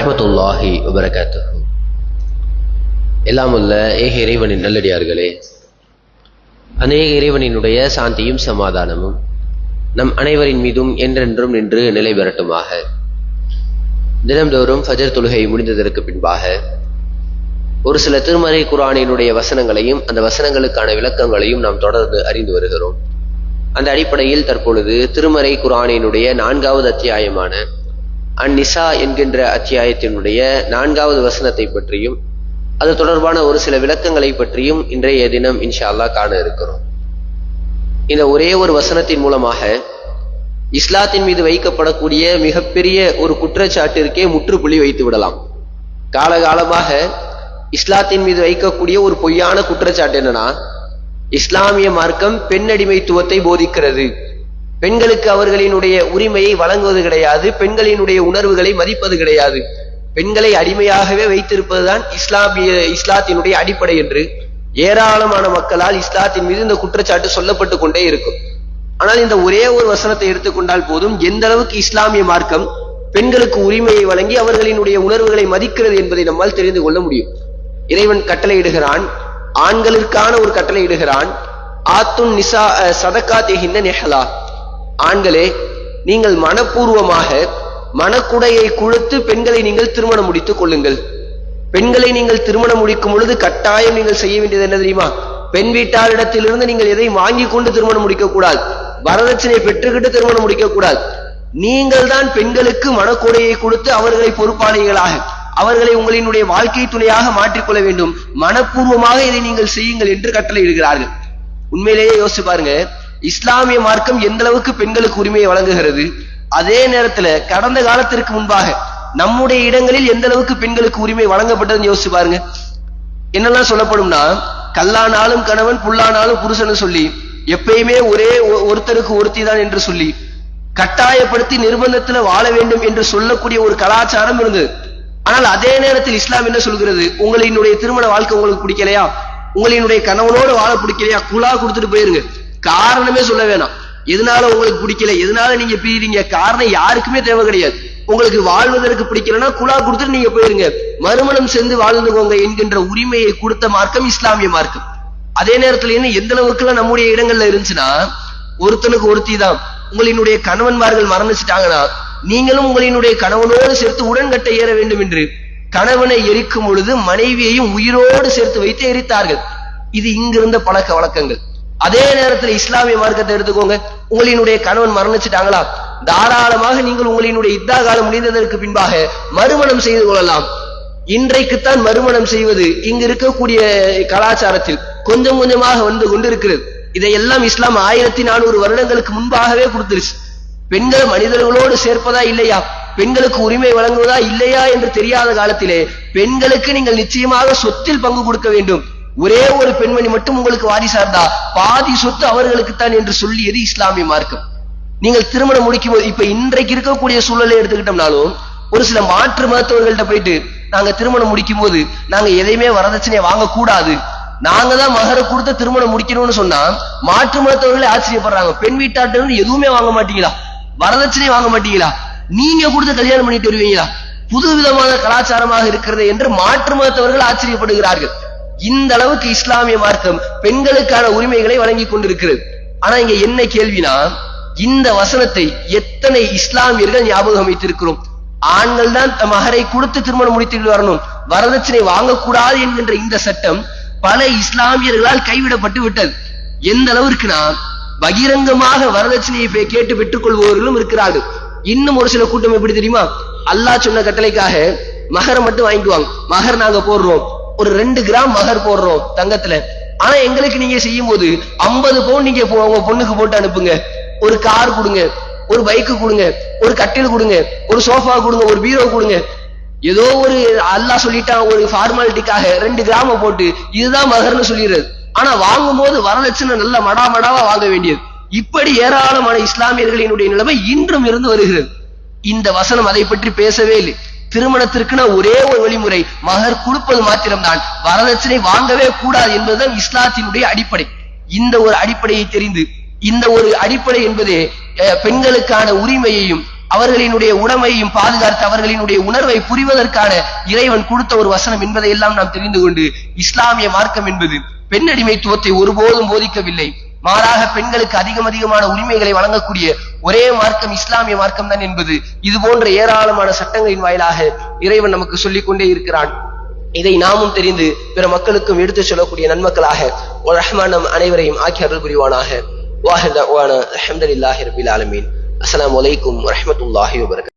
ரஹமத்துல்லாஹி வபரகாத்து எல்லாம் உள்ள ஏக இறைவனின் நல்லடியார்களே அநேக இறைவனினுடைய சாந்தியும் சமாதானமும் நம் அனைவரின் மீதும் என்றென்றும் நின்று நிலை பெறட்டுமாக. தினம்தோறும் ஃபஜர் தொழுகை முடிந்ததற்கு பின்பாக ஒரு சில திருமறை குரானினுடைய வசனங்களையும் அந்த வசனங்களுக்கான விளக்கங்களையும் நாம் தொடர்ந்து அறிந்து வருகிறோம். அந்த அடிப்படையில் தற்பொழுது திருமறை குரானினுடைய நான்காவது அத்தியாயமான அந்நிசா என்கின்ற அத்தியாயத்தினுடைய நான்காவது வசனத்தை பற்றியும் அது தொடர்பான ஒரு சில விளக்கங்களை பற்றியும் இன்றைய தினம் இன்ஷா அல்லாஹ் காண இருக்கிறோம். இந்த ஒரே ஒரு வசனத்தின் மூலமாக இஸ்லாத்தின் மீது வைக்கப்படக்கூடிய மிகப்பெரிய ஒரு குற்றச்சாட்டிற்கே முற்றுப்புள்ளி வைத்து விடலாம். காலகாலமாக இஸ்லாத்தின் மீது வைக்கக்கூடிய ஒரு பொய்யான குற்றச்சாட்டு என்னன்னா இஸ்லாமிய மார்க்கம் பெண்ணடிமைத்துவத்தை போதிக்கிறது. பெண்களுக்கு அவர்களினுடைய உரிமையை வழங்குவது கிடையாது பெண்களினுடைய உணர்வுகளை மதிப்பது கிடையாது. பெண்களை அடிமையாகவே வைத்திருப்பதுதான் இஸ்லாமிய இஸ்லாத்தினுடைய அடிப்படை என்று ஏராளமான மக்களால் இஸ்லாத்தின் மீது இந்த குற்றச்சாட்டு சொல்லப்பட்டு கொண்டே இருக்கும். ஆனால் இந்த ஒரே ஒரு வசனத்தை எடுத்துக்கொண்டால் போதும் எந்த அளவுக்கு இஸ்லாமிய மார்க்கம் பெண்களுக்கு உரிமையை வழங்கி அவர்களினுடைய உணர்வுகளை மதிக்கிறது என்பதை நம்மால் தெரிந்து கொள்ள முடியும். இறைவன் கட்டளையிடுகிறான் ஆண்களுக்கான ஒரு கட்டளையிடுகிறான் ஆத்துன் நிசா சதக்கா தேகின்ற நெஹலா. ஆண்களே நீங்கள் மனப்பூர்வமாக மனக்குடையை கொடுத்து பெண்களை நீங்கள் திருமணம் முடித்துக் கொள்ளுங்கள். பெண்களை நீங்கள் திருமணம் முடிக்கும் பொழுது கட்டாயம் நீங்கள் செய்ய வேண்டியது என்ன தெரியுமா? பெண் வீட்டாரிடத்திலிருந்து நீங்கள் எதை வாங்கி கொண்டு திருமணம் முடிக்க கூடாது. வரதட்சணை பெற்றுக்கிட்டு திருமணம் முடிக்க கூடாது. நீங்கள் தான் பெண்களுக்கு மனக்கொடையை கொடுத்து அவர்களை பொறுப்பாளிகளாக அவர்களை உங்களினுடைய வாழ்க்கை துணையாக மாற்றிக்கொள்ள வேண்டும். மனப்பூர்வமாக இதை நீங்கள் செய்யுங்கள் என்று கட்டளை இடுகிறார்கள் உண்மையிலேயே யோசிச்சு பாருங்க. இஸ்லாமிய மார்க்கம் எந்த அளவுக்கு பெண்களுக்கு உரிமையை வழங்குகிறது? அதே நேரத்துல கடந்த காலத்திற்கு முன்பாக நம்முடைய இடங்களில் எந்த அளவுக்கு பெண்களுக்கு உரிமை வழங்கப்பட்டதுன்னு யோசிச்சு பாருங்க. என்னெல்லாம் சொல்லப்படும்னா கல்லானாலும் கணவன் புல்லானாலும் புருஷன் சொல்லி எப்பயுமே ஒரே ஒருத்தருக்கு ஒருத்தி தான் என்று சொல்லி கட்டாயப்படுத்தி நிர்பந்தத்துல வாழ வேண்டும் என்று சொல்லக்கூடிய ஒரு கலாச்சாரம் இருந்தது. ஆனால் அதே நேரத்தில் இஸ்லாம் என்ன சொல்கிறது? உங்களினுடைய திருமண வாழ்க்கை உங்களுக்கு பிடிக்கலையா? உங்களினுடைய கணவனோடு வாழ பிடிக்கலையா? குழா கொடுத்துட்டு போயிருங்க. காரணமே சொல்ல வேணாம். எதனால உங்களுக்கு பிடிக்கல? எதனால நீங்க பிரிறீங்க காரணம் யாருக்குமே தேவை கிடையாது. உங்களுக்கு வாழ்வதற்கு பிடிக்கலன்னா குழா கொடுத்துட்டு நீங்க போயிருங்க. மறுமணம் சேர்ந்து வாழ்ந்துக்கோங்க என்கின்ற உரிமையை கொடுத்த மார்க்கம் இஸ்லாமிய மார்க்கம். அதே நேரத்துல என்ன எந்த அளவுக்கு எல்லாம் நம்முடைய இடங்கள்ல இருந்துச்சுன்னா ஒருத்தனுக்கு ஒருத்தி தான் உங்களினுடைய கணவன்மார்கள் மரணிச்சிட்டாங்கன்னா நீங்களும் உங்களினுடைய கணவனோடு சேர்த்து உடன்கட்டை ஏற வேண்டும் என்று கணவனை எரிக்கும் பொழுது மனைவியையும் உயிரோடு சேர்த்து வைத்து எரித்தார்கள். இது இங்கிருந்த பழக்க வழக்கங்கள். அதே நேரத்தில் இஸ்லாமிய மார்க்கத்தை எடுத்துக்கோங்க. உங்களினுடைய கணவன் மரணிச்சிட்டாங்களா? தாராளமாக நீங்கள் உங்களினுடைய இத்தா காலம் முடிந்ததற்கு பின்பாக மறுமணம் செய்து கொள்ளலாம். இன்றைக்குத்தான் மறுமணம் செய்வது இங்கு இருக்கக்கூடிய கலாச்சாரத்தில் கொஞ்சம் கொஞ்சமாக வந்து கொண்டிருக்கிறது. இதையெல்லாம் இஸ்லாம் ஆயிரத்தி நானூறு வருடங்களுக்கு முன்பாகவே கொடுத்துருச்சு. பெண்கள் மனிதர்களோடு சேர்ப்பதா இல்லையா? பெண்களுக்கு உரிமை வழங்குவதா இல்லையா என்று தெரியாத காலத்திலே பெண்களுக்கு நீங்கள் நிச்சயமாக சொத்தில் பங்கு கொடுக்க வேண்டும். ஒரே ஒரு பெண்மணி மட்டும் உங்களுக்கு வாரிசார்ந்தா பாதி சொத்து அவர்களுக்குத்தான் என்று சொல்லியது இஸ்லாமிய மார்க்கம். நீங்கள் திருமணம் முடிக்கும் போது இப்ப இன்றைக்கு இருக்கக்கூடிய சூழலை எடுத்துக்கிட்டோம்னாலும் ஒரு சில மாற்று மருத்துவர்கள்ட்ட போயிட்டு நாங்க திருமணம் முடிக்கும் போது நாங்க எதையுமே வரதட்சணையை வாங்கக்கூடாது. நாங்க தான் மகர கொடுத்த திருமணம் முடிக்கணும்னு சொன்னா மாற்று மருத்துவர்களே ஆச்சரியப்படுறாங்க. பெண் வீட்டாட்டு எதுவுமே வாங்க மாட்டீங்களா? வரதட்சணை வாங்க மாட்டீங்களா? நீங்க கொடுத்து கல்யாணம் பண்ணிட்டு வருவீங்களா? புது விதமான கலாச்சாரமாக இருக்கிறது என்று மாற்று மருத்துவர்கள் ஆச்சரியப்படுகிறார்கள். இந்த அளவுக்கு இஸ்லாமிய மார்க்கம் பெண்களுக்கான உரிமைகளை வழங்கி கொண்டிருக்கிறது. ஆனா இங்க என்ன கேள்வினா இந்த வசனத்தை எத்தனை இஸ்லாமியர்கள் ஞாபகம் வைத்திருக்கிறோம். ஆண்கள் தான் மகரை கொடுத்து திருமணம் முடித்து வரணும் வரதட்சணை வாங்கக்கூடாது என்கின்ற இந்த சட்டம் பல இஸ்லாமியர்களால் கைவிடப்பட்டு விட்டது. எந்த அளவிற்குனா பகிரங்கமாக வரதட்சணையை கேட்டு பெற்றுக் கொள்பவர்களும் இருக்கிறார்கள். இன்னும் ஒரு சில கூட்டம் எப்படி தெரியுமா? அல்லாஹ் சொன்ன கட்டளைக்காக மகரை மட்டும் வாங்கிக்குவாங்க மகர் நாங்க போடுறோம். ஒரு ரெண்டு கிராம் மகர் போடுறோம் தங்கத்துல. ஆனா எங்களுக்கு நீங்க செய்யும் போது ஐம்பது பவுன் நீங்க உங்க பொண்ணுக்கு போட்டு அனுப்புங்க. ஒரு கார் கொடுங்க ஒரு பைக்கு கொடுங்க ஒரு கட்டில் கொடுங்க ஒரு சோஃபா கொடுங்க ஒரு பீரோ கொடுங்க. ஏதோ ஒரு அல்லா சொல்லிட்டான் ஒரு ஃபார்மாலிட்டிக்காக ரெண்டு கிராம போட்டு இதுதான் மகர்னு சொல்லிடுறது. ஆனா வாங்கும் போது வரலட்சணை நல்ல மடா மடாவா வாங்க வேண்டியது. இப்படி ஏராளமான இஸ்லாமியர்களினுடைய நிலைமை இன்றும் இருந்து வருகிறது. இந்த வசனம் அதை பற்றி பேசவே இல்லை. திருமணத்திற்குன ஒரே ஒரு வழிமுறை மகர் கொடுப்பது மாத்திரம்தான். வரதட்சணை வாங்கவே கூடாது என்பதுதான் இஸ்லாத்தினுடைய அடிப்படை. இந்த ஒரு அடிப்படையை தெரிந்து இந்த ஒரு அடிப்படை என்பதே பெண்களுக்கான உரிமையையும் அவர்களினுடைய உடமையும் பாதுகாத்து அவர்களினுடைய உணர்வை புரிவதற்கான இறைவன் கொடுத்த ஒரு வசனம் என்பதை எல்லாம் நாம் தெரிந்து கொண்டு இஸ்லாமிய மார்க்கம் என்பது பெண்ணடிமைத்துவத்தை ஒருபோதும் போதிக்கவில்லை. மாறாக பெண்களுக்கு அதிகம் அதிகமான உரிமைகளை வழங்கக்கூடிய ஒரே மார்க்கம் இஸ்லாமிய மார்க்கம் தான் என்பது இது போன்ற ஏராளமான சட்டங்களின் வாயிலாக இறைவன் நமக்கு சொல்லிக் கொண்டே இருக்கிறான். இதை நாமும் தெரிந்து பிற மக்களுக்கும் எடுத்துச் சொல்லக்கூடிய நன்மக்களாக ஒரு ரஹ்மான் நம் அனைவரையும் ஆக்கி அருள் புரிவானாக. வாஹிர் தஅவானா அல்ஹம்துலில்லாஹி ரபில் ஆலமீன். அஸ்ஸலாமு அலைக்கும் வரஹ்மத்துல்லாஹி வபரகாத்துஹு